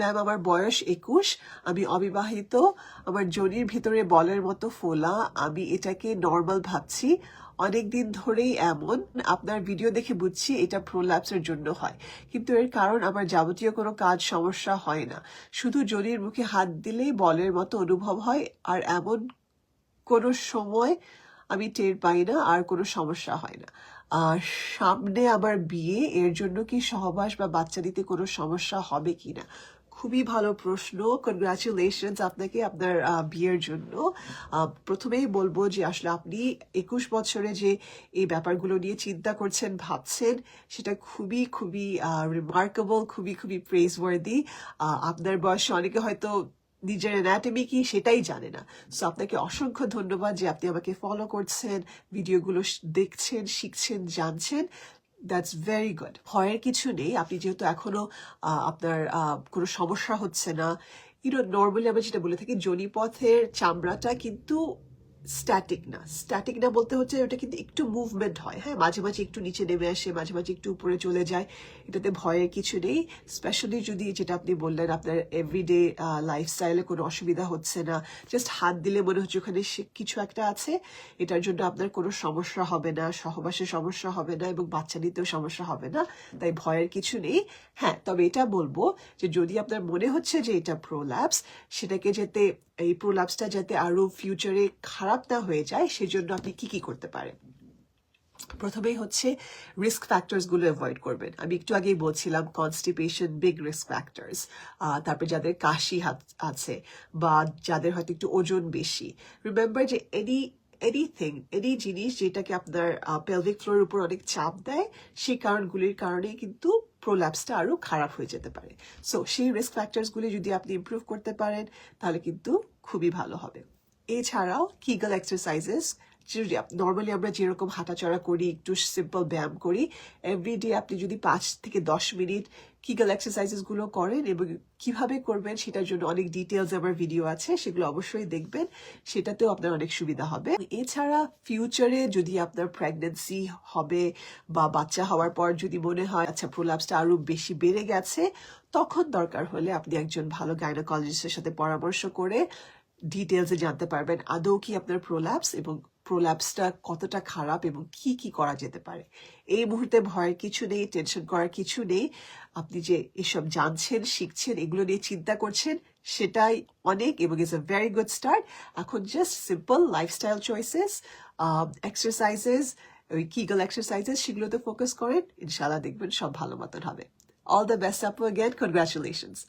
Ma'am, আমার বয়স একুশ, আমি অবিবাহিত, আমার জনির ভিতরে বলের মতো ফোলা, আমি এটাকে নর্মাল ভাবছি। অনেকদিন ধরেই এমন, আপনার ভিডিও দেখে বুঝছি এটা প্রোল্যাপসের জন্য হয়। কিন্তু এর কারণ আমার যাবতীয় কোনো কাজ সমস্যা হয় না। শুধু জনির মুখে হাত দিলেই বলের মতো অনুভব হয়, আর এমন কোনো সময় আমি টের পাই না, আর কোনো সমস্যা হয় না। আর সামনে আমার বিয়ে, এর জন্য কি সহবাস বা বাচ্চা দিতে কোনো সমস্যা হবে কিনা? খুবই ভালো প্রশ্ন। কনগ্রাচুলেশনস আপনাকে আপনার বিয়ের জন্য। প্রথমেই বলব যে আসলে আপনি একুশ বছরে যে এই ব্যাপারগুলো নিয়ে চিন্তা করছেন, ভাবছেন, সেটা খুবই খুবই রিমার্কেবল খুবই খুবই প্রেজ ওয়ার্দি আপনার বয়সে অনেকে হয়তো নিজের অ্যানাটমি কি সেটাই জানে না। সো আপনাকে অসংখ্য ধন্যবাদ যে আপনি আমাকে ফলো করছেন, ভিডিওগুলো দেখছেন, শিখছেন, জানছেন। দ্যাটস ভেরি গুড ভয়ের কিছু নেই। আপনি যেহেতু এখনও আপনার কোনো সমস্যা হচ্ছে না ইউনো নর্মালি আমরা যেটা বলে থাকি জনিপথের চামড়াটা কিন্তু স্ট্যাটিক না। স্ট্যাটিক না বলতে হচ্ছে ওটা কিন্তু একটু মুভমেন্ট হয়। হ্যাঁ মাঝে মাঝে একটু নিচে নেমে আসে, মাঝে মাঝে একটু উপরে চলে যায়। এটাতে ভয়ের কিছু নেই। স্পেশালি যদি যেটা আপনি বললেন আপনার এভরিডে লাইফস্টাইলে কোনো অসুবিধা হচ্ছে না জাস্ট হাত দিলে মনে হচ্ছে ওখানে কিছু একটা আছে, এটার জন্য আপনার কোনো সমস্যা হবে না, সহবাসে সমস্যা হবে না এবং বাচ্চা নিতেও সমস্যা হবে না, তাই ভয়ের কিছু নেই। হ্যাঁ তবে এটা বলব যে যদি আপনার মনে হচ্ছে যে এটা প্রোল্যাপস সেটাকে যাতে, এই প্রোল্যাপসটা যাতে আরও ফিউচারে খারাপ না হয়ে যায়, সেজন্য আপনি কি কি করতে পারেন? প্রথমেই হচ্ছে রিস্ক ফ্যাক্টরসগুলো অ্যাভয়েড করবেন। আমি একটু আগেই বলছিলাম কনস্টিপেশন বিগ রিস্ক ফ্যাক্টরস তারপর যাদের কাশি আছে বা যাদের হয়তো একটু ওজন বেশি। রিমেম্বার যে এনি এনিথিং এনি জিনিস যেটাকে আপনার পেলভিক ফ্লোর উপর অনেক চাপ দেয়, সেই কারণগুলির কারণে কিন্তু প্রোল্যাপসটা আরও খারাপ হয়ে যেতে পারে। সো সেই রিস্ক ফ্যাক্টরসগুলি যদি আপনি ইমপ্রুভ করতে পারেন, তাহলে কিন্তু খুবই ভালো হবে। এছাড়াও কিগল এক্সারসাইজেস নর্মালি আমরা যেরকম হাঁটাচড়া করি, একটু সিম্পল ব্যায়াম করি এভরিডে আপনি যদি পাঁচ থেকে দশ মিনিট কিগল এক্সারসাইজেসগুলো করেন এবং কীভাবে করবেন সেটার জন্য অনেক ডিটেলস আমার ভিডিও আছে, সেগুলো অবশ্যই দেখবেন, সেটাতেও আপনার অনেক সুবিধা হবে। এছাড়া ফিউচারে যদি আপনার প্রেগনেন্সি হবে বা বাচ্চা হওয়ার পর যদি মনে হয় আচ্ছা প্রোলাপসটা আরও বেশি বেড়ে গেছে, তখন দরকার হলে আপনি একজন ভালো গাইনোকলজিস্টের সাথে পরামর্শ করে ডিটেলসে জানতে পারবেন আদৌ কি আপনার প্রোল্যাপস এবং প্রোল্যাপসটা কতটা খারাপ এবং কি কি করা যেতে পারে। এই মুহূর্তে ভয়ের কিছু নেই টেনশন করার কিছু নেই। আপনি যে এসব জানছেন, শিখছেন, এগুলো নিয়ে চিন্তা করছেন, সেটাই অনেক এবং is a very good start এখন just simple lifestyle choices exercises ওই কিগল এক্সারসাইজেস সেগুলোতে ফোকাস করেন। ইনশাল্লাহ দেখবেন সব ভালো মতন হবে। অল দ্য বেস্ট আপু অ্যাগেন কনগ্রাচুলেশনস